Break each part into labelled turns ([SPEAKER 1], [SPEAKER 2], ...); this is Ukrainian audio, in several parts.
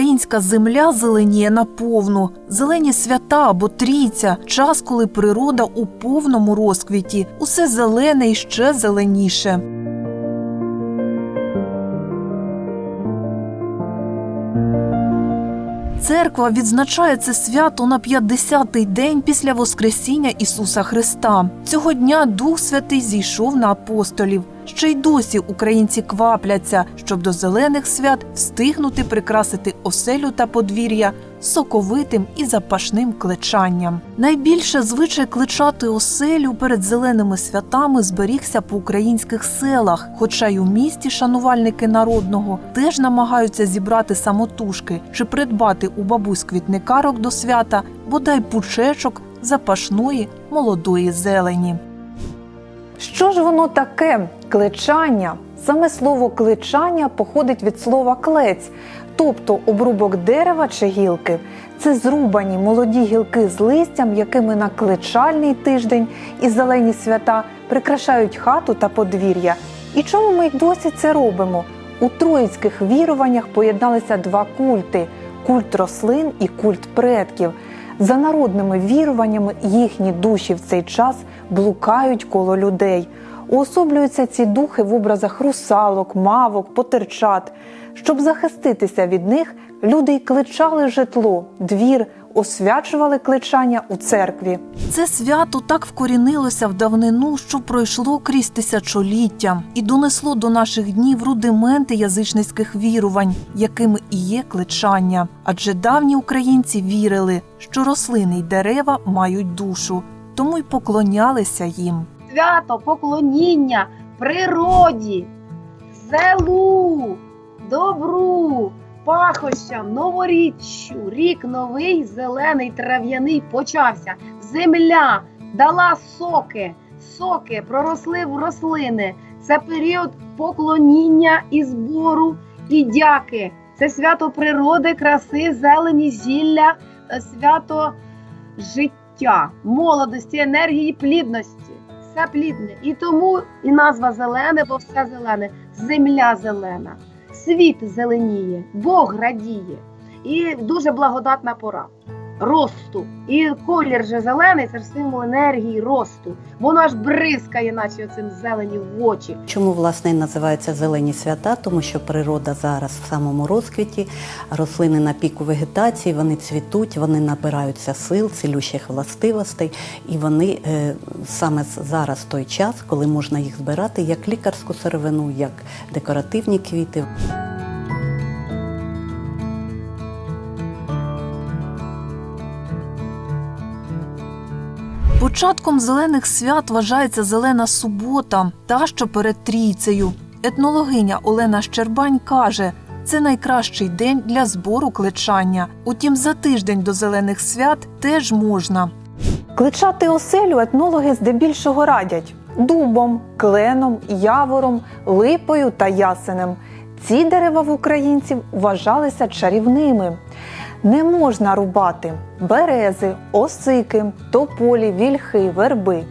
[SPEAKER 1] Українська земля зеленіє наповну. Зелені свята або трійця час, коли природа у повному розквіті. Усе зелене і ще зеленіше. Церква відзначає це свято на 50-й день після Воскресіння Ісуса Христа. Цього дня Дух Святий зійшов на апостолів. Ще й досі українці квапляться, щоб до зелених свят встигнути прикрасити оселю та подвір'я соковитим і запашним кличанням. Найбільше звичай кличати оселю перед зеленими святами зберігся по українських селах, хоча й у місті шанувальники народного теж намагаються зібрати самотужки чи придбати у бабусь квітникарок до свята бодай пучечок запашної молодої зелені.
[SPEAKER 2] Що ж воно таке кличання? Саме слово кличання походить від слова клець, тобто обрубок дерева чи гілки. Це зрубані молоді гілки з листям, якими на кличальний тиждень і зелені свята прикрашають хату та подвір'я. І чому ми й досі це робимо? У троїцьких віруваннях поєдналися два культи: культ рослин і культ предків. За народними віруваннями їхні душі в цей час блукають коло людей. Уособлюються ці духи в образах русалок, мавок, потерчат. Щоб захиститися від них, люди й кличали житло, двір, освячували кличання у церкві.
[SPEAKER 1] Це свято так вкорінилося в давнину, що пройшло крізь тисячоліття і донесло до наших днів рудименти язичницьких вірувань, якими і є кличання. Адже давні українці вірили, що рослини й дерева мають душу, тому й поклонялися їм.
[SPEAKER 3] свято поклоніння природі, зелу, добру, пахощам, новоріччю. Рік новий, зелений, трав'яний почався. Земля дала соки, соки проросли в рослини. Це період поклоніння і збору і дяки. Це свято природи, краси, зелені, зілля, е, свято життя, молодості, енергії, плідності. Все плідне. І тому і назва зелене, бо все зелене, земля зелена, світ зеленіє, Бог радіє. І дуже благодатна пора росту. І колір же зелений це ж символ енергії росту. Воно аж бризкає, наче оцим зелені в очі.
[SPEAKER 4] Чому власне називаються зелені свята? Тому що природа зараз в самому розквіті, рослини на піку вегетації, вони цвітуть, вони набираються сил, цілющих властивостей, і вони е, саме зараз той час, коли можна їх збирати як лікарську сировину, як декоративні квіти.
[SPEAKER 1] Початком зелених свят вважається зелена субота, та що перед трійцею. Етнологиня Олена Щербань каже, це найкращий день для збору кличання. Утім, за тиждень до зелених свят теж можна.
[SPEAKER 2] Кличати оселю етнологи здебільшого радять дубом, кленом, явором, липою та ясенем. Ці дерева в українців вважалися чарівними. Не можна рубати берези, осики, тополі, вільхи, верби.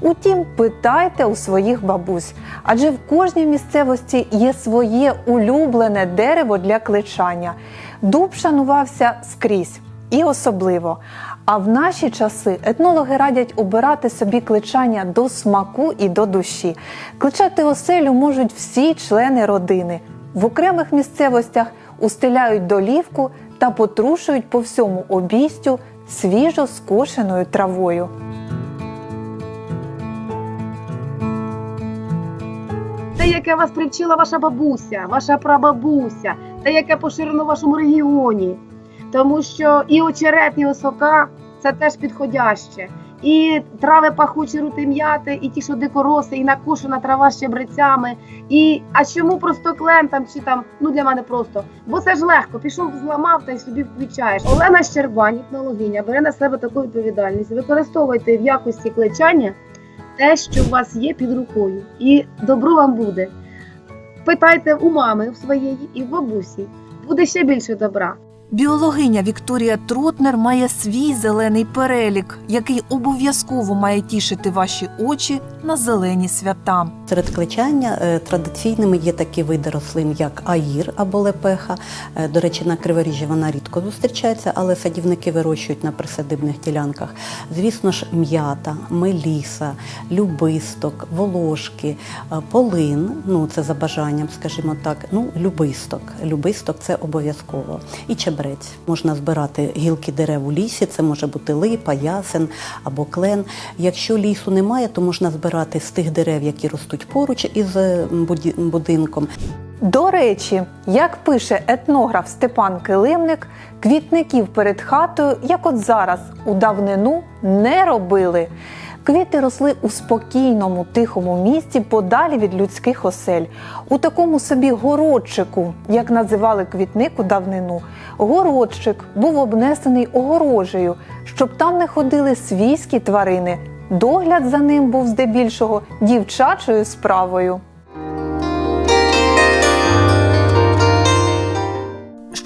[SPEAKER 2] Утім, питайте у своїх бабусь, адже в кожній місцевості є своє улюблене дерево для кличання. Дуб шанувався скрізь і особливо. А в наші часи етнологи радять обирати собі кличання до смаку і до душі. Кличати оселю можуть всі члени родини. В окремих місцевостях устеляють долівку та потрушують по всьому обійстю свіжо скошеною травою.
[SPEAKER 3] Те, яке вас привчила ваша бабуся, ваша прабабуся, те, яке поширено в вашому регіоні. Тому що і очерет, і осока це теж підходяще. І трави пахучі рути м'яти, і ті, що дикороси, і накушена трава з щебрецями. І а чому просто клен там чи там, ну для мене просто. Бо це ж легко, пішов, зламав та й собі включаєш. Олена Щербань, етнологиня, бере на себе таку відповідальність. Використовуйте в якості клечання те, що у вас є під рукою, і добро вам буде. Питайте у мами в своєї і в бабусі. Буде ще більше добра.
[SPEAKER 1] Біологиня Вікторія Тротнер має свій зелений перелік, який обов'язково має тішити ваші очі на зелені свята.
[SPEAKER 4] Серед кличання е, традиційними є такі види рослин, як аїр або лепеха. Е, До речі, на криворіжжі вона рідко зустрічається, але садівники вирощують на присадибних ділянках. Звісно ж, м'ята, меліса, любисток, волошки, е, полин. Ну це за бажанням, скажімо так. Ну, любисток. Любисток це обов'язково. І чебрець. Можна збирати гілки дерев у лісі. Це може бути липа, ясен або клен. Якщо лісу немає, то можна збирати з тих дерев, які ростуть поруч із е, будинком.
[SPEAKER 2] До речі, як пише етнограф Степан Килимник, квітників перед хатою, як от зараз, у давнину не робили. Квіти росли у спокійному, тихому місці подалі від людських осель, у такому собі городчику, як називали квітник у давнину. Городчик був обнесений огорожею, щоб там не ходили свійські тварини. Догляд за ним був здебільшого дівчачою справою.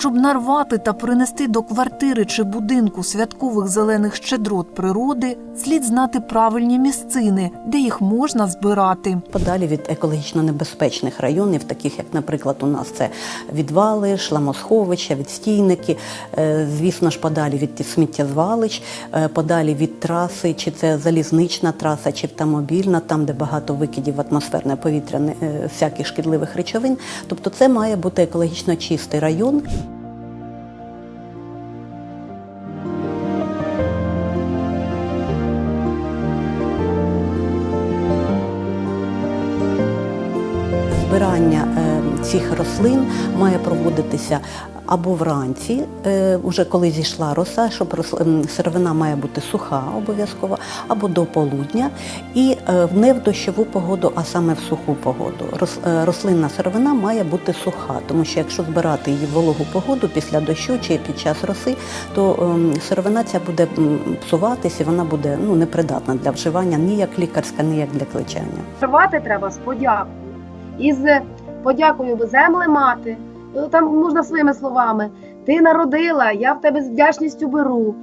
[SPEAKER 1] Щоб нарвати та принести до квартири чи будинку святкових зелених щедрот природи, слід знати правильні місцини, де їх можна збирати.
[SPEAKER 4] Подалі від екологічно небезпечних районів, таких як, наприклад, у нас це відвали, шламосховища, відстійники, е, звісно ж, подалі від сміттєзвалищ, е, подалі від траси, чи це залізнична траса, чи автомобільна, там, де багато викидів в атмосферне повітря, е, всяких шкідливих речовин. Тобто це має бути екологічно чистий район. Цих рослин має проводитися або вранці, е, уже коли зійшла роса, щоб ем, сировина має бути суха обов'язково, або до полудня, і е, не в дощову погоду, а саме в суху погоду. Е, Рослинна сировина має бути суха, тому що якщо збирати її в вологу погоду після дощу чи під час роси, то ем, сировина ця буде і вона буде ну, непридатна для вживання ні як лікарська, ні як для кличання.
[SPEAKER 3] Рвати треба з подякою. І з подякою земле мати. Ну, Там можна своїми словами. Ти народила, я в тебе з вдячністю беру.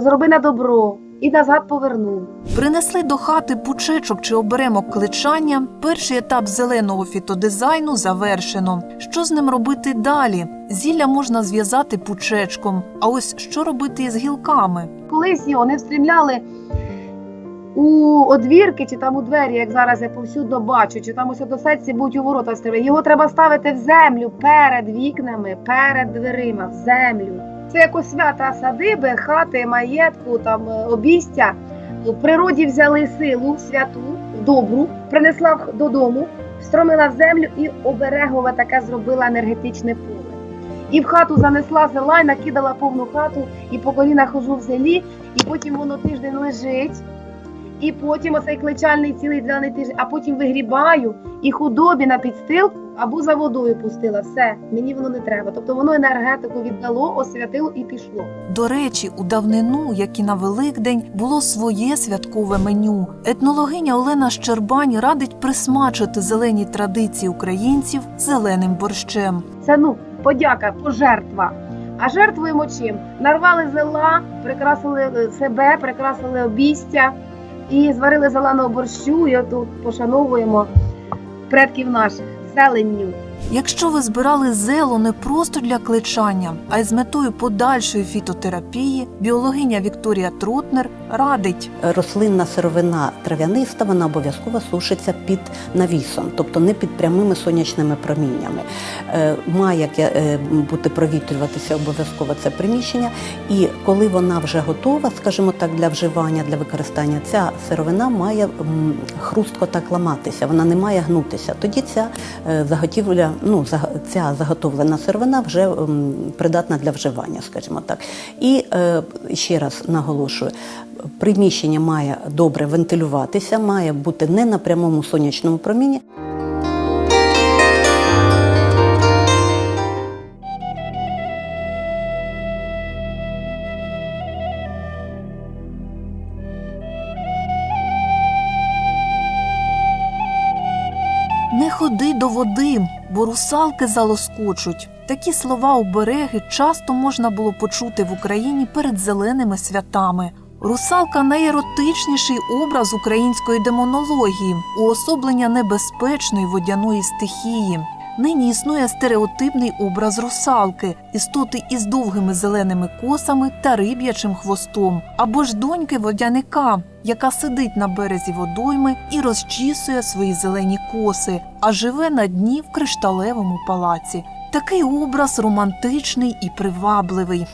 [SPEAKER 3] Зроби на добро і назад поверну.
[SPEAKER 1] Принесли до хати пучечок чи оберемок кличання. Перший етап зеленого фітодизайну завершено. Що з ним робити далі? Зілля можна зв'язати пучечком. А ось що робити із гілками?
[SPEAKER 3] Колись його не встрімляли у одвірки чи там у двері, як зараз я повсюдно бачу, чи там ось до сетці будуть у ворота стріляти. Його треба ставити в землю перед вікнами, перед дверима, в землю. Це якось свята садиби, хати, маєтку, там е, обійстя. В природі взяли силу святу, добру, принесла додому, встромила в землю і оберегове таке зробила енергетичне поле. І в хату занесла зела, і накидала повну хату, і по коліна хожу в селі, і потім воно тиждень лежить. І потім оцей кличальний цілий зелений тиждень, а потім вигрібаю і худобі на підстилку або за водою пустила. Все, мені воно не треба. Тобто воно енергетику віддало, освятило і пішло.
[SPEAKER 1] До речі, у давнину, як і на Великдень, було своє святкове меню. Етнологиня Олена Щербань радить присмачити зелені традиції українців зеленим борщем.
[SPEAKER 3] Це ну подяка, пожертва. А жертвуємо чим? Нарвали зела, прикрасили е, себе, прикрасили обійстя і зварили зеленого борщу. І тут пошановуємо предків наших зеленню.
[SPEAKER 1] Якщо ви збирали зело не просто для кличання, а й з метою подальшої фітотерапії, біологиня Вікторія Тротнер радить
[SPEAKER 4] Рослинна сировина трав'яниста вона обов'язково сушиться під навісом, тобто не під прямими сонячними проміннями. Е, Має е, бути провітрюватися обов'язково це приміщення, і коли вона вже готова, скажімо так, для вживання, для використання, ця сировина має хрустко так ламатися, вона не має гнутися. Тоді ця е, ну ця заготовлена сировина вже придатна для вживання, скажімо так. І е, ще раз наголошую. Приміщення має добре вентилюватися, має бути не на прямому сонячному проміні.
[SPEAKER 1] До води, бо русалки залоскочуть. Такі слова обереги часто можна було почути в Україні перед зеленими святами. Русалка найеротичніший образ української демонології, уособлення небезпечної водяної стихії. Нині існує стереотипний образ русалки, істоти із довгими зеленими косами та риб'ячим хвостом, або ж доньки водяника, яка сидить на березі водойми і розчісує свої зелені коси, а живе на дні в кришталевому палаці. Такий образ романтичний і привабливий.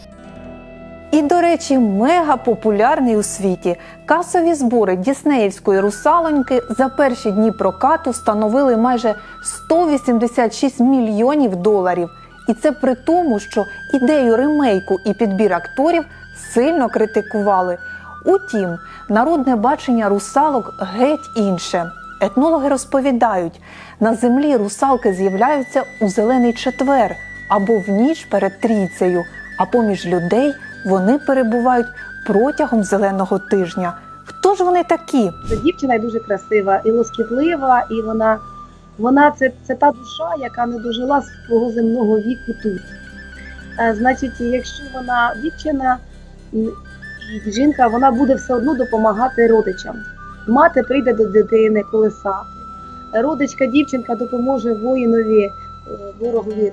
[SPEAKER 2] І, до речі, мега популярний у світі. Касові збори Діснеївської русалоньки за перші дні прокату становили майже 186 мільйонів доларів. І це при тому, що ідею ремейку і підбір акторів сильно критикували. Утім, народне бачення русалок геть інше. Етнологи розповідають, на землі русалки з'являються у зелений четвер або в ніч перед трійцею, а поміж людей вони перебувають протягом зеленого тижня. Хто ж вони такі?
[SPEAKER 3] Дівчина дуже красива і лоскітлива, і вона, вона це, це та душа, яка не дожила свого земного віку тут. Е, значить, якщо вона дівчина і жінка, вона буде все одно допомагати родичам. Мати прийде до дитини колесати. Родичка, дівчинка допоможе воїнові, е, ворогові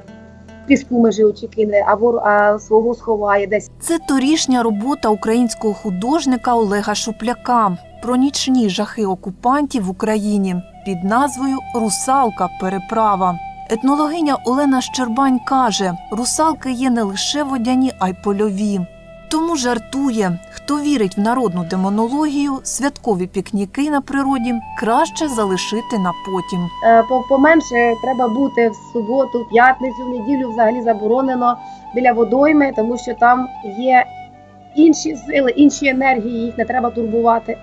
[SPEAKER 3] піску межі очікине, а, вор, а свого сховає десь.
[SPEAKER 1] Це торішня робота українського художника Олега Шупляка про нічні жахи окупантів в Україні під назвою Русалка переправа. Етнологиня Олена Щербань каже: русалки є не лише водяні, а й польові. Тому жартує, хто вірить в народну демонологію, святкові пікніки на природі краще залишити на потім.
[SPEAKER 3] Е, Поменше треба бути в суботу, в п'ятницю, в неділю взагалі заборонено біля водойми, тому що там є інші сили, інші енергії, їх не треба турбувати.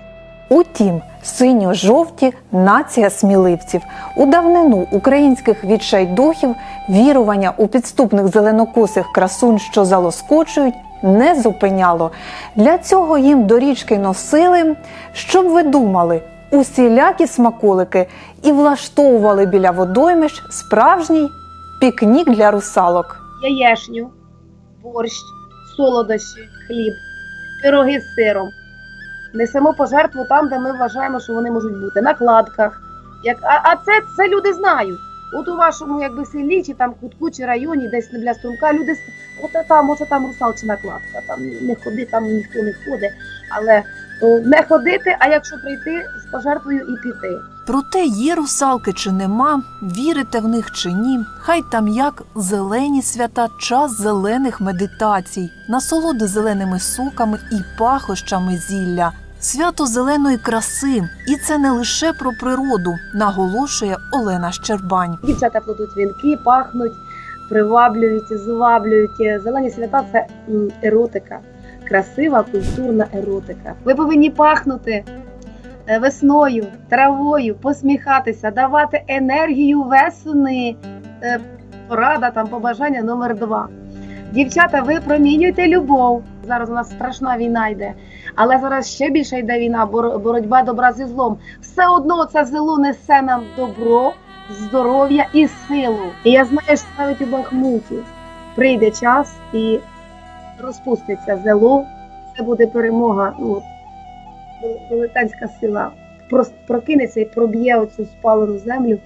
[SPEAKER 2] Утім, синьо-жовті нація сміливців. У давнину українських відчайдухів вірування у підступних зеленокосих красунь, що залоскочують, не зупиняло. Для цього їм до річки носили, щоб ви думали, усілякі смаколики і влаштовували біля водоймищ справжній пікнік для русалок.
[SPEAKER 3] Яєшню, борщ, солодощі, хліб, пироги з сиром. Несемо пожертву там, де ми вважаємо, що вони можуть бути, на кладках. Як, а, а це, це люди знають. От у вашому якби селі, чи там кутку, чи районі, десь біля струмка, люди от там, оце там русалчина кладка. Там не ходи, там ніхто не ходить. Але не ходити, а якщо прийти з пожертвою і піти.
[SPEAKER 1] Проте є русалки чи нема, вірите в них чи ні, хай там як зелені свята, час зелених медитацій, насолоди зеленими соками і пахощами зілля, свято зеленої краси. І це не лише про природу, наголошує Олена Щербань.
[SPEAKER 3] Дівчата плетуть вінки, пахнуть, приваблюють, зваблюють. Зелені свята це еротика, красива культурна еротика. Ви повинні пахнути е, весною, травою, посміхатися, давати енергію весни. Е, Порада там побажання номер два. Дівчата, ви промінюйте любов. Зараз у нас страшна війна йде, але зараз ще більше йде війна, бор- боротьба добра зі злом. Все одно це зло несе нам добро, здоров'я і силу. І я знаю, що навіть у Бахмуті прийде час і розпуститься зело. Це буде перемога. Ну, велетенська сила прокинеться і проб'є оцю спалену землю.